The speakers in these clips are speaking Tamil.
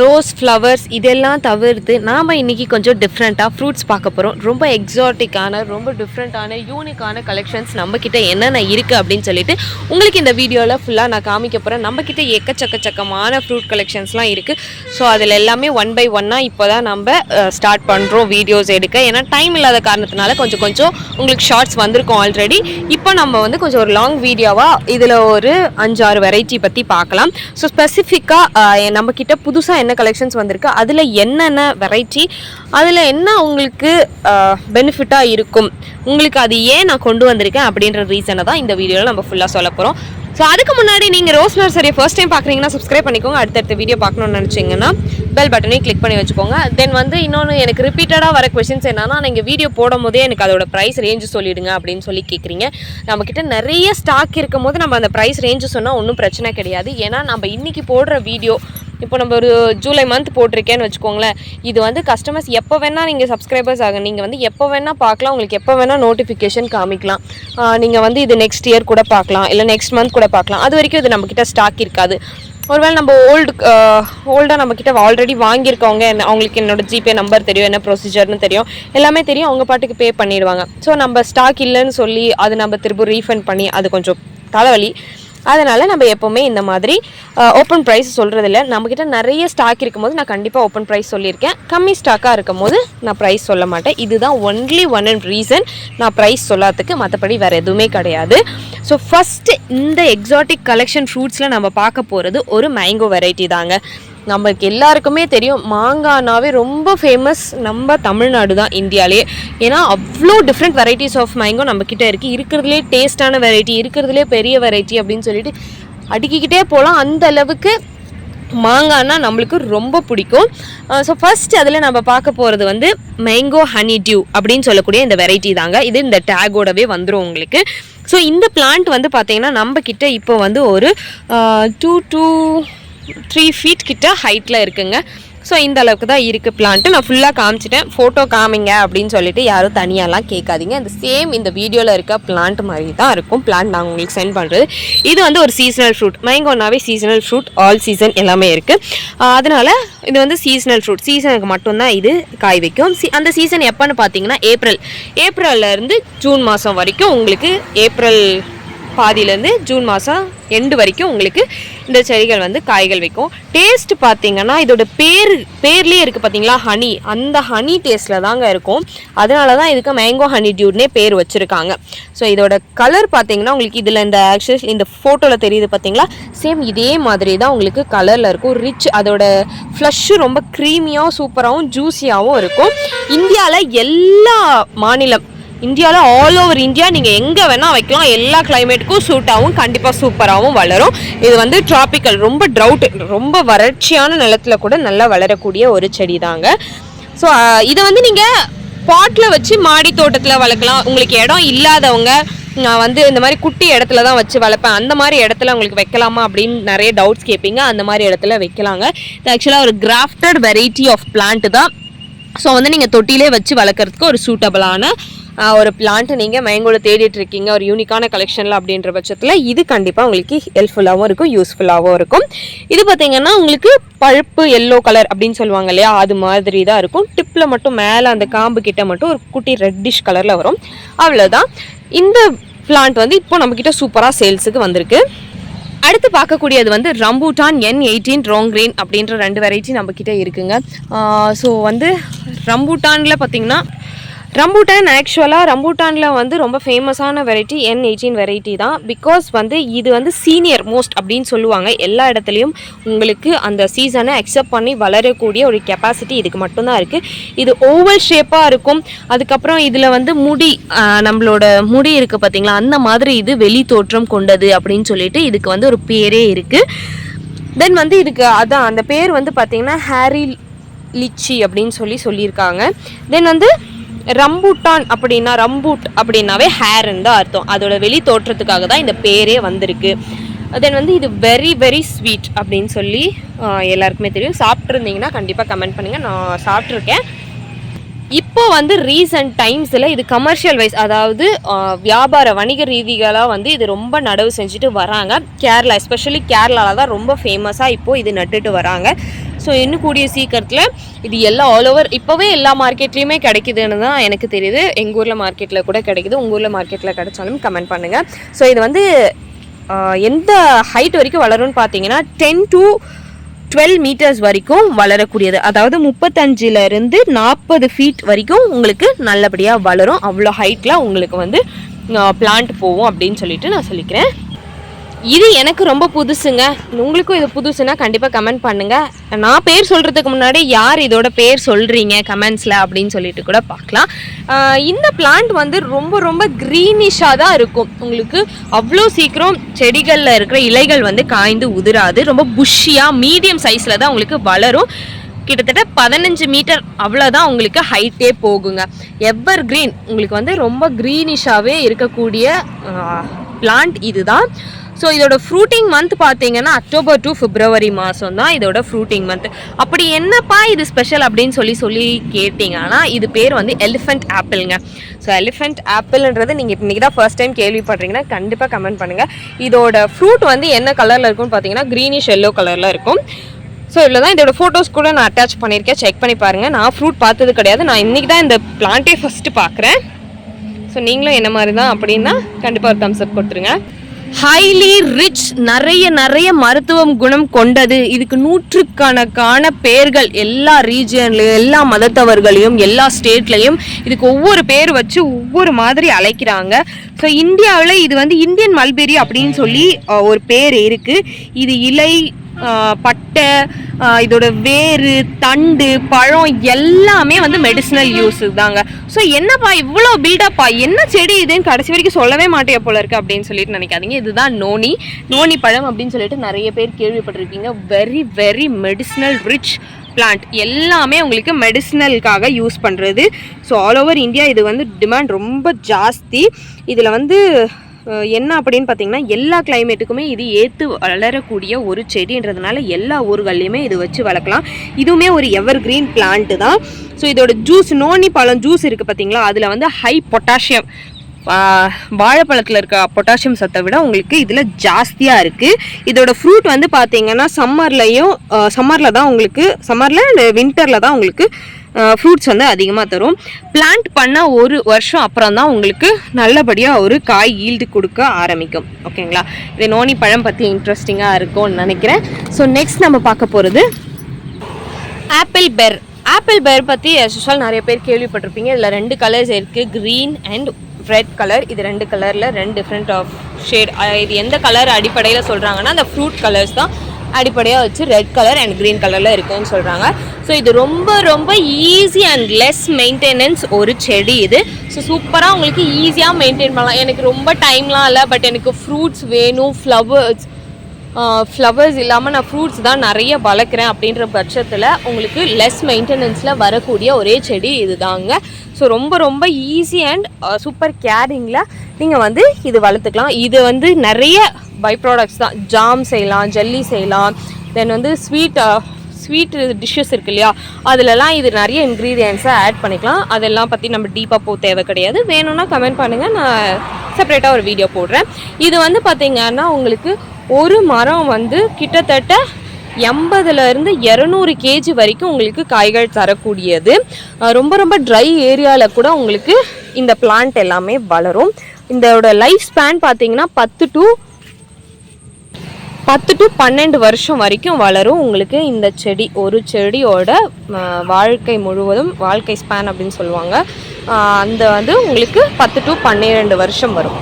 ரோஸ் ஃப்ளவர்ஸ் இதெல்லாம் தவிர்த்து நாம் இன்றைக்கி கொஞ்சம் டிஃப்ரெண்ட்டாக ஃப்ரூட்ஸ் பார்க்க போகிறோம் ரொம்ப எக்ஸாட்டிக்கான ரொம்ப டிஃப்ரெண்ட்டான யூனிக்கான கலெக்ஷன்ஸ் நம்மக்கிட்ட என்னென்ன இருக்குது அப்படின்னு சொல்லிட்டு உங்களுக்கு இந்த வீடியோவில் ஃபுல்லாக நான் காமிக்க போகிறேன் நம்மக்கிட்ட எக்கச்சக்கச்சக்கமான ஃப்ரூட் கலெக்ஷன்ஸ்லாம் இருக்குது ஸோ அதில் எல்லாமே ஒன் பை ஒன்னாக இப்போ தான் நம்ம ஸ்டார்ட் பண்ணுறோம் வீடியோஸ் எடுக்க. ஏன்னா டைம் இல்லாத காரணத்தினால கொஞ்சம் கொஞ்சம் உங்களுக்கு ஷார்ட்ஸ் வந்திருக்கும் ஆல்ரெடி இப்போ நம்ம வந்து கொஞ்சம் ஒரு லாங் வீடியோவாக இதில் ஒரு அஞ்சாறு வெரைட்டி பற்றி பார்க்கலாம். ஸோ ஸ்பெசிஃபிக்காக நம்மக்கிட்ட புதுசாக என்ன கலெக்ஷன்ஸ் வந்திருக்கு அதில் என்னென்ன வெரைட்டி அதில் என்ன உங்களுக்கு பெனிஃபிட்டாக இருக்கும் உங்களுக்கு அது ஏன் நான் கொண்டு வந்திருக்கேன் அப்படின்ற ரீசனை தான் இந்த வீடியோவில் நம்ம ஃபுல்லாக சொல்ல போகிறோம் ஸோ அதுக்கு முன்னாடி நீங்கள் ரோஸ் நர்சரியை ஃபர்ஸ்ட் டைம் பார்க்குறீங்கன்னா சப்ஸ்கிரைப் பண்ணிக்கோங்க அடுத்தடுத்த வீடியோ பார்க்கணும்னு நினச்சிங்கன்னா பெல் பட்டனையும் கிளிக் பண்ணி வச்சுக்கோங்க. தென் வந்து இன்னொன்று எனக்கு ரிப்பீட்டடாக வர கொஷின்ஸ் என்னன்னா நீங்கள் வீடியோ போடும் போதே எனக்கு அதோட ப்ரைஸ் ரேஞ்சு சொல்லிடுங்க அப்படின்னு சொல்லி கேட்குறீங்க நம்மக்கிட்ட நிறைய ஸ்டாக் இருக்கும் போது நம்ம அந்த ப்ரைஸ் ரேஞ்சு சொன்னால் ஒன்றும் பிரச்சனை கிடையாது. ஏன்னா நம்ம இன்றைக்கி போடுற வீடியோ இப்போ நம்ம ஒரு ஜூலை மந்த் போட்டிருக்கேன்னு வச்சுக்கோங்களேன். இது வந்து கஸ்டமர்ஸ் எப்போ வேணால் நீங்கள் சப்ஸ்கிரைபர்ஸ் ஆக நீங்கள் வந்து எப்போ வேணால் பார்க்கலாம். உங்களுக்கு எப்போ வேணால் நோட்டிஃபிகேஷன் காமிக்கலாம். நீங்கள் வந்து இது நெக்ஸ்ட் இயர் கூட பார்க்கலாம். இல்லை நெக்ஸ்ட் மந்த் கூட பார்க்கலாம். அது வரைக்கும் இது நம்மக்கிட்ட ஸ்டாக் இருக்காது. ஒருவேளை நம்ம ஓல்டு ஓல்டாக நம்மக்கிட்ட ஆல்ரெடி வாங்கியிருக்கவங்க என்ன அவங்களுக்கு என்னோட ஜிபே நம்பர் தெரியும் என்ன ப்ரொசீஜர்னு தெரியும் எல்லாமே தெரியும் அவங்க பாட்டுக்கு பே பண்ணிடுவாங்க. ஸோ நம்ம ஸ்டாக் இல்லைன்னு சொல்லி அது நம்ம திரும்ப ரீஃபண்ட் பண்ணி அது கொஞ்சம் தலைவலி. அதனால் நம்ம எப்போவுமே இந்த மாதிரி ஓப்பன் ப்ரைஸ் சொல்கிறதில்ல நம்மக்கிட்ட நிறைய ஸ்டாக் இருக்கும்போது நான் கண்டிப்பாக ஓப்பன் ப்ரைஸ் சொல்லியிருக்கேன். கம்மி ஸ்டாக்காக இருக்கும் போது நான் ப்ரைஸ் சொல்ல மாட்டேன். இதுதான் ஒன்லி ஒன் அண்ட் ரீசன் நான் ப்ரைஸ் சொல்லாததுக்கு மற்றபடி வேறு எதுவுமே கிடையாது. ஸோ ஃபஸ்ட்டு இந்த எக்ஸாட்டிக் கலெக்ஷன் ஃப்ரூட்ஸில் நம்ம பார்க்க போகிறது ஒரு மேங்கோ வெரைட்டி தாங்க. நம்மளுக்கு எல்லாருக்குமே தெரியும் மாங்கானாவே ரொம்ப ஃபேமஸ் நம்ம தமிழ்நாடு தான் இந்தியாவிலே ஏன்னா அவ்வளோ டிஃப்ரெண்ட் வெரைட்டிஸ் ஆஃப் மேங்கோ நம்மக்கிட்ட இருக்குது இருக்கிறதுலே டேஸ்டான வெரைட்டி இருக்கிறதுலே பெரிய வெரைட்டி அப்படின்னு சொல்லிட்டு அடுக்கிக்கிட்டே போகலாம் அந்த அளவுக்கு மாங்கான்னா நம்மளுக்கு ரொம்ப பிடிக்கும். ஸோ ஃபஸ்ட் அதில் நம்ம பார்க்க போகிறது வந்து மேங்கோ ஹனி டியூ அப்படின்னு சொல்லக்கூடிய இந்த வெரைட்டி தாங்க. இது இந்த டேகோடவே வந்துடும் உங்களுக்கு. ஸோ இந்த பிளான்ட் வந்து பார்த்தீங்கன்னா நம்மக்கிட்ட இப்போ வந்து ஒரு டூ டூ த்ரீ ஃபீட் கிட்ட ஹைட்டில் இருக்குங்க. ஸோ இந்த அளவுக்கு தான் இருக்குது பிளான்ட்டு நான் ஃபுல்லாக காமிச்சிட்டேன். ஃபோட்டோ காமிங்க அப்படின்னு சொல்லிட்டு யாரும் தனியாலாம் கேட்காதீங்க. இந்த சேம் இந்த வீடியோவில் இருக்க பிளான்ட் மாதிரி தான் இருக்கும். பிளான்ட் நாங்கள் உங்களுக்கு சென்ட் பண்ணுறது இது வந்து ஒரு சீசனல் ஃப்ரூட் மேங்கோனாவே சீசனல் ஃப்ரூட் ஆல் சீசன் எல்லாமே இருக்குது அதனால் இது வந்து சீசனல் ஃப்ரூட் சீசனுக்கு மட்டும்தான் இது காய் வைக்கும். சி அந்த சீசன் எப்போன்னு பார்த்தீங்கன்னா ஏப்ரல் ஏப்ரல்லேருந்து ஜூன் மாதம் வரைக்கும் உங்களுக்கு ஏப்ரல் பாதியிலேருந்து ஜூன் மாதம் எண்டு வரைக்கும் உங்களுக்கு இந்த செடிகள் வந்து காய்கள் வைக்கும். டேஸ்ட் பார்த்தீங்கன்னா இதோட பேர் பேர்லேயே இருக்குது பார்த்தீங்களா? ஹனி அந்த ஹனி டேஸ்ட்டில் தாங்க இருக்கும். அதனால தான் இதுக்கு மேங்கோ ஹனி டியூட்னே பேர் வச்சுருக்காங்க. ஸோ இதோட கலர் பார்த்தீங்கன்னா உங்களுக்கு இதில் இந்த ஆக்சுவலி இந்த ஃபோட்டோவில் தெரியுது பார்த்தீங்களா? சேம் இதே மாதிரி தான் உங்களுக்கு கலரில் இருக்கும். ரிச் அதோட ஃப்ளஷ்ஷு ரொம்ப க்ரீமியாகவும் சூப்பராகவும் ஜூஸியாகவும் இருக்கும். இந்தியாவில் எல்லா மாநிலம் இந்தியாவில் ஆல் ஓவர் இந்தியா நீங்கள் எங்கே வேணால் வைக்கலாம். எல்லா கிளைமேட்டுக்கும் சூட்டாகவும் கண்டிப்பாக சூப்பராகவும் வளரும். இது வந்து டிராபிக்கல் ரொம்ப ட்ரவுட் ரொம்ப வறட்சியான நிலத்தில் கூட நல்லா வளரக்கூடிய ஒரு செடி தாங்க. ஸோ இதை வந்து நீங்கள் பாட்டில் வச்சு மாடி தோட்டத்தில் வளர்க்கலாம். உங்களுக்கு இடம் இல்லாதவங்க நான் வந்து இந்த மாதிரி குட்டி இடத்துல தான் வச்சு வளர்ப்பேன். அந்த மாதிரி இடத்துல உங்களுக்கு வைக்கலாமா அப்படின்னு நிறைய டவுட்ஸ் கேட்பீங்க. அந்த மாதிரி இடத்துல வைக்கலாங்க. இது ஆக்சுவலாக ஒரு கிராஃப்டட் வெரைட்டி ஆஃப் பிளான்ட் தான். ஸோ வந்து நீங்கள் தொட்டிலே வச்சு வளர்க்குறதுக்கு ஒரு சூட்டபிளான ஒரு பிளான்ட்டு நீங்கள் மேங்கோவில் தேடிட்டு இருக்கீங்க ஒரு யூனிக்கான கலெக்ஷனில் அப்படின்ற பட்சத்தில் இது கண்டிப்பாக உங்களுக்கு ஹெல்ப்ஃபுல்லாகவும் இருக்கும் யூஸ்ஃபுல்லாகவும் இருக்கும். இது பார்த்தீங்கன்னா உங்களுக்கு பழுப்பு எல்லோ கலர் அப்படின்னு சொல்லுவாங்க இல்லையா அது மாதிரி தான் இருக்கும் டிப்பில் மட்டும் மேலே அந்த காம்பு கிட்ட மட்டும் ஒரு குட்டி ரெட்டிஷ் கலரில் வரும். அவ்வளோதான் இந்த பிளான்ட் வந்து இப்போ நம்மக்கிட்ட சூப்பராக சேல்ஸுக்கு வந்திருக்கு. அடுத்து பார்க்கக்கூடியது வந்து ரம்பூட்டான் என் எயிட்டீன் ரோங்க்ரீன் அப்படின்ற ரெண்டு வெரைட்டி நம்மக்கிட்ட இருக்குங்க. ஸோ வந்து ரம்பூட்டானில் பார்த்தீங்கன்னா ரம்பூட்டான் ஆக்சுவலாக ரம்பூட்டானில் வந்து ரொம்ப ஃபேமஸான வெரைட்டி என் எயிட்டீன் வெரைட்டி தான். பிகாஸ் வந்து இது வந்து சீனியர் மோஸ்ட் அப்படின்னு சொல்லுவாங்க. எல்லா இடத்துலையும் உங்களுக்கு அந்த சீசனை அக்செப்ட் பண்ணி வளரக்கூடிய ஒரு கெப்பாசிட்டி இதுக்கு மட்டும்தான் இருக்குது இது ஓவல் ஷேப்பாக இருக்கும். அதுக்கப்புறம் இதில் வந்து முடி நம்மளோட முடி இருக்குது பார்த்தீங்களா அந்த மாதிரி இது வெளி தோற்றம் கொண்டது அப்படின்னு சொல்லிட்டு இதுக்கு வந்து ஒரு பேரே இருக்குது தென் வந்து இதுக்கு அதான் அந்த பேர் வந்து பார்த்தீங்கன்னா ஹேரி லிச்சி அப்படின்னு சொல்லி சொல்லியிருக்காங்க. தென் வந்து ரம்பூட்டான் அப்படின்னா ரம்பூட் அப்படின்னாவே ஹேர்ன்னு தான் அர்த்தம். அதோட வெளி தோற்றத்துக்காக தான் இந்த பேரே வந்திருக்கு. தென் வந்து இது வெரி வெரி ஸ்வீட் அப்படின்னு சொல்லி எல்லாருக்குமே தெரியும். சாப்பிட்ருந்தீங்கன்னா கண்டிப்பாக கமெண்ட் பண்ணுங்கள் நான் சாப்பிட்ருக்கேன் இப்போ வந்து ரீசன்ட் டைம்ஸில் இது கமர்ஷியல் வைஸ் அதாவது வியாபார வணிக ரீதிகளாக வந்து இது ரொம்ப நடவு செஞ்சுட்டு வராங்க. கேரளா எஸ்பெஷலி கேரளாவில் தான் ரொம்ப ஃபேமஸாக இப்போது இது நட்டுட்டு வராங்க. ஸோ இன்னும் கூடிய சீக்கிரத்தில் இது எல்லா ஆல் ஓவர் இப்போவே எல்லா மார்க்கெட்லேயுமே கிடைக்குதுன்னு தான் எனக்கு தெரியுது. எங்கள் ஊரில் மார்க்கெட்டில் கூட கிடைக்குது. உங்கள் ஊரில் மார்க்கெட்டில் கிடைச்சாலும் கமெண்ட் பண்ணுங்கள் ஸோ இது வந்து எந்த ஹைட் வரைக்கும் வளரும்னு பார்த்தீங்கன்னா டென் டு டுவெல் மீட்டர்ஸ் வரைக்கும் வளரக்கூடியது. அதாவது முப்பத்தஞ்சுலருந்து நாற்பது ஃபீட் வரைக்கும் உங்களுக்கு நல்லபடியாக வளரும். அவ்வளோ ஹைட்டில் உங்களுக்கு வந்து பிளான்ட் போகும் அப்படின்னு சொல்லிட்டு நான் சொல்லிக்கிறேன். இது எனக்கு ரொம்ப புதுசுங்க. உங்களுக்கும் இது புதுசுன்னா கண்டிப்பாக கமெண்ட் பண்ணுங்க. நான் பேர் சொல்கிறதுக்கு முன்னாடி யார் இதோட பேர் சொல்கிறீங்க கமெண்ட்ஸில் அப்படின்னு சொல்லிட்டு கூட பார்க்கலாம். இந்த பிளான்ட் வந்து ரொம்ப ரொம்ப க்ரீனிஷாக தான் இருக்கும். உங்களுக்கு அவ்வளோ சீக்கிரம் செடிகளில் இருக்கிற இலைகள் வந்து காய்ந்து உதிராது. ரொம்ப புஷ்ஷியாக மீடியம் சைஸில் தான் உங்களுக்கு வளரும். கிட்டத்தட்ட பதினஞ்சு மீட்டர் அவ்வளோதான் உங்களுக்கு ஹைட்டே போகுங்க. எவர் கிரீன் உங்களுக்கு வந்து ரொம்ப க்ரீனிஷாகவே இருக்கக்கூடிய பிளான்ட் இதுதான். ஸோ இதோட ஃப்ரூட்டிங் மந்த் பார்த்தீங்கன்னா அக்டோபர் டு பிப்ரவரி மாதம் தான் இதோட ஃப்ரூட்டிங் மந்த் அப்படி என்னப்பா இது ஸ்பெஷல் அப்படின்னு சொல்லி சொல்லி கேட்டிங்கன்னா இது பேர் வந்து எலிஃபெண்ட் ஆப்பிள்ங்க ஸோ எலிஃபெண்ட் ஆப்பிள்ன்றது நீங்கள் இன்றைக்கி தான் ஃபர்ஸ்ட் டைம் கேள்விப்படுறீங்கன்னா கண்டிப்பாக கமெண்ட் பண்ணுங்கள் இதோட ஃப்ரூட் வந்து என்ன கலரில் இருக்கும்னு பார்த்தீங்கன்னா க்ரீனிஷ் எல்லோ கலரில் இருக்கும். ஸோ இதில் தான் இதோட ஃபோட்டோஸ் கூட நான் அட்டாச் பண்ணியிருக்கேன். செக் பண்ணி பாருங்கள் நான் ஃப்ரூட் பார்த்தது கிடையாது. நான் இன்றைக்கி தான் இந்த பிளான்ட்டே ஃபஸ்ட்டு பார்க்குறேன். ஸோ நீங்களும் என்ன மாதிரி தான் அப்படின்னா கண்டிப்பாக ஒரு தம்ஸ் அப் கொடுத்துருங்க. ஹைலி ரிச் நிறைய நிறைய மருத்துவம் குணம் கொண்டது. இதுக்கு நூற்றுக்கணக்கான பேர்கள் எல்லா ரீஜியன்லையும் எல்லா மதத்தவர்களையும் எல்லா ஸ்டேட்லையும் இதுக்கு ஒவ்வொரு பேர் வச்சு ஒவ்வொரு மாதிரி அழைக்கிறாங்க. ஸோ இந்தியாவில் இது வந்து இந்தியன் மல்பெரி அப்படின்னு சொல்லி ஒரு பேர் இருக்குது இது இலை பட் முட்டை இதோட வேறு தண்டு பழம் எல்லாமே வந்து மெடிசினல் யூஸ் தாங்க. ஸோ என்னப்பா இவ்வளோ பில்டப்பா என்ன செடி இதுன்னு கடைசி வரைக்கும் சொல்லவே மாட்டே போல இருக்கு அப்படின்னு சொல்லிட்டு நினைக்காதீங்க. இதுதான் நோனி. நோனி பழம் அப்படின்னு சொல்லிட்டு நிறைய பேர் கேள்விப்பட்டிருப்பீங்க very very medicinal rich plant எல்லாமே உங்களுக்கு மெடிசினலுக்காக யூஸ் பண்ணுறது ஸோ ஆல் ஓவர் இந்தியா இது வந்து டிமாண்ட் ரொம்ப ஜாஸ்தி. இதில் வந்து என்ன அப்படின்னு பார்த்தீங்கன்னா எல்லா கிளைமேட்டுக்குமே இது ஏற்று வளரக்கூடிய ஒரு செடின்றதுனால எல்லா ஊர்கள்லையுமே இது வச்சு வளர்க்கலாம். இதுவுமே ஒரு எவர் கிரீன் பிளான்ட்டு தான். ஸோ இதோட ஜூஸ் நோனி பழம் ஜூஸ் இருக்குது பார்த்தீங்களா அதில் வந்து ஹை பொட்டாசியம் வாழைப்பழத்தில் இருக்க பொட்டாசியம் சத்தை விட உங்களுக்கு இதில் ஜாஸ்தியாக இருக்குது இதோட ஃப்ரூட் வந்து பார்த்தீங்கன்னா சம்மர்லேயும் சம்மரில் தான் உங்களுக்கு சம்மரில் வின்டரில் தான் உங்களுக்கு ஃப்ரூட்ஸ் வந்து அதிகமாக தரும். பிளான்ட் பண்ண ஒரு வருஷம் அப்புறம் தான் உங்களுக்கு நல்லபடியாக ஒரு காய் ஈல்டு கொடுக்க ஆரம்பிக்கும். ஓகேங்களா இது நோனி பழம் பற்றி இன்ட்ரெஸ்டிங்காக இருக்கும்னு நினைக்கிறேன். ஸோ நெக்ஸ்ட் நம்ம பார்க்க போகிறது ஆப்பிள் பெர் ஆப்பிள் பெர் பற்றி யூஸ்வல் நிறைய பேர் கேள்விப்பட்டிருப்பீங்க. இதில் ரெண்டு கலர்ஸ் இருக்குது க்ரீன் அண்ட் ரெட் கலர் இது ரெண்டு கலரில் ரெண்டு டிஃப்ரெண்ட் ஆஃப் ஷேட் இது எந்த கலர் அடிப்படையில் சொல்கிறாங்கன்னா அந்த ஃப்ரூட் கலர்ஸ் தான். அடிப்படையாக வச்சு ரெட் கலர் அண்ட் க்ரீன் கலரில் இருக்குன்னு சொல்கிறாங்க ஸோ இது ரொம்ப ரொம்ப ஈஸி அண்ட் லெஸ் மெயின்டெனன்ஸ் ஒரு செடி இது. ஸோ சூப்பராக உங்களுக்கு ஈஸியாக மெயின்டைன் பண்ணலாம். எனக்கு ரொம்ப டைம்லாம் இல்லை பட் எனக்கு ஃப்ரூட்ஸ் வேணும் ஃப்ளவர்ஸ் ஃப்ளவர்ஸ் இல்லாமல் நான் ஃப்ரூட்ஸ் தான் நிறைய வளர்க்குறேன் அப்படின்ற பட்சத்தில் உங்களுக்கு லெஸ் மெயின்டெனன்ஸில் வரக்கூடிய ஒரே செடி இதுதாங்க. ஸோ ரொம்ப ரொம்ப ஈஸி அண்ட் சூப்பர் கேரிங்கில் நீங்கள் வந்து இது வளர்த்துக்கலாம். இது வந்து நிறைய பை ப்ராடக்ட்ஸ் தான். ஜாம் செய்யலாம் ஜல்லி செய்யலாம். தென் வந்து ஸ்வீட் ஸ்வீட் டிஷ்ஷஸ் இருக்கு இல்லையா? அதிலலாம் இது நிறைய இன்க்ரீடியன்ஸை ஆட் பண்ணிக்கலாம். அதெல்லாம் பற்றி நம்ம டீப்பாக போக தேவை கிடையாது. வேணும்னா கமெண்ட் பண்ணுங்கள் நான் செப்பரேட்டாக ஒரு வீடியோ போடுறேன். இது வந்து பார்த்திங்கன்னா உங்களுக்கு ஒரு மரம் வந்து கிட்டத்தட்ட எண்பதுலேருந்து இரநூறு கேஜி வரைக்கும் உங்களுக்கு காய்கள் தரக்கூடியது. ரொம்ப ரொம்ப ட்ரை ஏரியாவில் கூட உங்களுக்கு இந்த பிளான்ட் எல்லாமே வளரும். இதோட லைஃப் ஸ்பேன் பார்த்தீங்கன்னா பத்து டு பத்து டு பன்னெண்டு வருஷம் வரைக்கும் வளரும் உங்களுக்கு இந்த செடி. ஒரு செடியோட வாழ்க்கை முழுவதும் வாழ்க்கை ஸ்பேன் அப்படின்னு சொல்லுவாங்க. அந்த வந்து உங்களுக்கு பத்து டு பன்னிரெண்டு வருஷம் வரும்.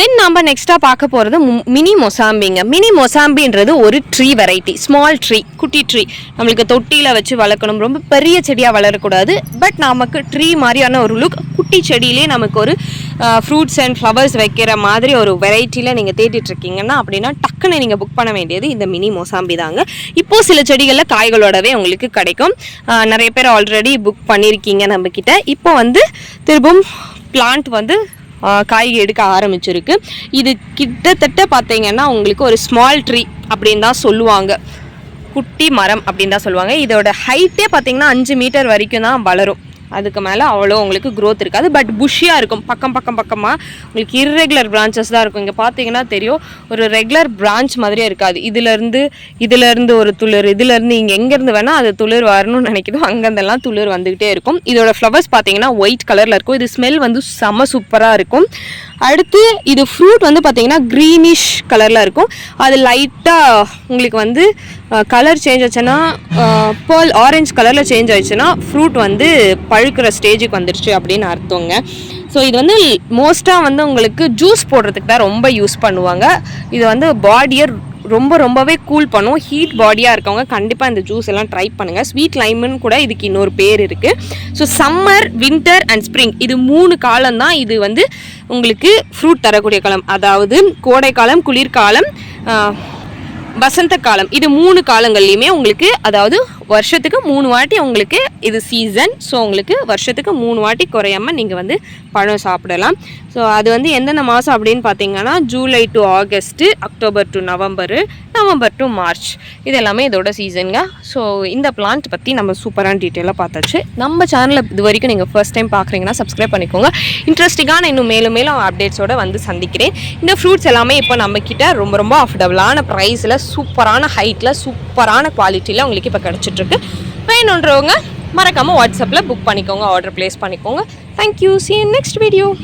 தென் நம்ம நெக்ஸ்ட்டாக பார்க்க போகிறது மினி மொசாம்பிங்க. மினி மொசாம்பின்றது ஒரு ட்ரீ வெரைட்டி ஸ்மால் ட்ரீ குட்டி ட்ரீ நம்மளுக்கு தொட்டியில் வச்சு வளர்க்கணும். ரொம்ப பெரிய செடியாக வளரக்கூடாது. பட் நமக்கு ட்ரீ மாதிரியான ஒரு லுக் குட்டி செடியிலே நமக்கு ஒரு ஃப்ரூட்ஸ் அண்ட் ஃப்ளவர்ஸ் வைக்கிற மாதிரி ஒரு வெரைட்டியில் நீங்கள் தேடிட்டுருக்கீங்கன்னா அப்படின்னா டக்குன்னு நீங்கள் புக் பண்ண வேண்டியது இந்த மினி மொசாம்பி தாங்க. இப்போது சில செடிகளில் காய்களோடவே உங்களுக்கு கிடைக்கும். நிறைய பேர் ஆல்ரெடி புக் பண்ணியிருக்கீங்க நம்மக்கிட்ட இப்போ வந்து திரும்பவும் பிளான்ட் வந்து காய்கறி எடுக்க ஆரம்பிச்சிருக்கு. இது கிட்டத்தட்ட பார்த்தீங்கன்னா உங்களுக்கு ஒரு ஸ்மால் ட்ரீ அப்படின்னு தான் சொல்லுவாங்க. குட்டி மரம் அப்படின்னு தான் சொல்லுவாங்க. இதோட ஹைட்டே பார்த்தீங்கன்னா அஞ்சு மீட்டர் வரைக்கும் தான் வளரும். அதுக்கு மேலே அவ்வளோ உங்களுக்கு க்ரோத் இருக்காது. பட் புஷ்ஷியாக இருக்கும். பக்கம் பக்கம் பக்கமாக உங்களுக்கு இர்ரெகுலர் பிரான்ச்சஸ் தான் இருக்கும். இங்கே பார்த்தீங்கன்னா தெரியும். ஒரு ரெகுலர் பிரான்ச் மாதிரியே இருக்காது. இதுலேருந்து இதுலேருந்து ஒரு துளிர் இதுலேருந்து இங்கே எங்கேருந்து வேணால் அது துளிர் வரணும்னு நினைக்கிதோ. அங்கேருந்தெல்லாம் துளிர் வந்துக்கிட்டே இருக்கும். இதோட ஃப்ளவர்ஸ் பார்த்தீங்கன்னா ஒயிட் கலரில் இருக்கும். இது ஸ்மெல் வந்து செம சூப்பராக இருக்கும். அடுத்து இது ஃப்ரூட் வந்து பார்த்தீங்கன்னா க்ரீனிஷ் கலரில் இருக்கும். அது லைட்டாக உங்களுக்கு வந்து கலர் சேஞ்ச் ஆச்சுன்னா பேர்ல் ஆரஞ்சு கலரில் சேஞ்ச் ஆயிடுச்சுன்னா ஃப்ரூட் வந்து பழுக்கிற ஸ்டேஜுக்கு வந்துருச்சு அப்படின்னு அர்த்தங்க. ஸோ இது வந்து மோஸ்ட்டாக வந்து உங்களுக்கு ஜூஸ் போடுறதுக்கு தான் ரொம்ப யூஸ் பண்ணுவாங்க. இது வந்து பாடியை ரொம்ப ரொம்பவே கூல் பண்ணும். ஹீட் பாடியாக இருக்கவங்க கண்டிப்பாக இந்த ஜூஸ் எல்லாம் ட்ரை பண்ணுங்கள் ஸ்வீட் லைமுன்னு கூட இதுக்கு இன்னொரு பேர் இருக்குது so summer winter and spring இது மூணு காலம் தான் இது வந்து உங்களுக்கு ஃப்ரூட் தரக்கூடிய காலம். அதாவது கோடைக்காலம் குளிர்காலம் வசந்த காலம். இது மூணு காலங்கள்லையுமே உங்களுக்கு அதாவது வருஷத்துக்கு மூணு வாட்டி உங்களுக்கு இது சீசன் ஸோ உங்களுக்கு வருஷத்துக்கு மூணு வாட்டி குறையாம நீங்கள் வந்து பழம் சாப்பிடலாம். ஸோ அது வந்து எந்தெந்த மாதம் அப்படின்னு பார்த்தீங்கன்னா July to August October to November November to March இது எல்லாமே இதோட சீசனுங்க ஸோ இந்த பிளான்ட் பற்றி நம்ம சூப்பரான டீட்டெயிலாக பார்த்தாச்சு. நம்ம சேனலை இது வரைக்கும் நீங்கள் ஃபர்ஸ்ட் டைம் பார்க்குறீங்கன்னா சப்ஸ்கிரைப் பண்ணிக்கோங்க. இன்ட்ரெஸ்டிங்கான இன்னும் மேலும் மேலும் அப்டேட்ஸோட வந்து சந்திக்கிறேன். இந்த ஃப்ரூட்ஸ் எல்லாமே இப்போ நம்மக்கிட்ட ரொம்ப ரொம்ப அஃபர்டபுளான ப்ரைஸில் சூப்பரான ஹைட்டில் சூப்பரான குவாலிட்டியில் உங்களுக்கு இப்போ கிடச்சிட்ருக்கு. வேணுன்றவங்க மறக்காமல் வாட்ஸ்அப்பில் புக் பண்ணிக்கோங்க ஆர்டர் ப்ளேஸ் பண்ணிக்கோங்க. Thank you see you next video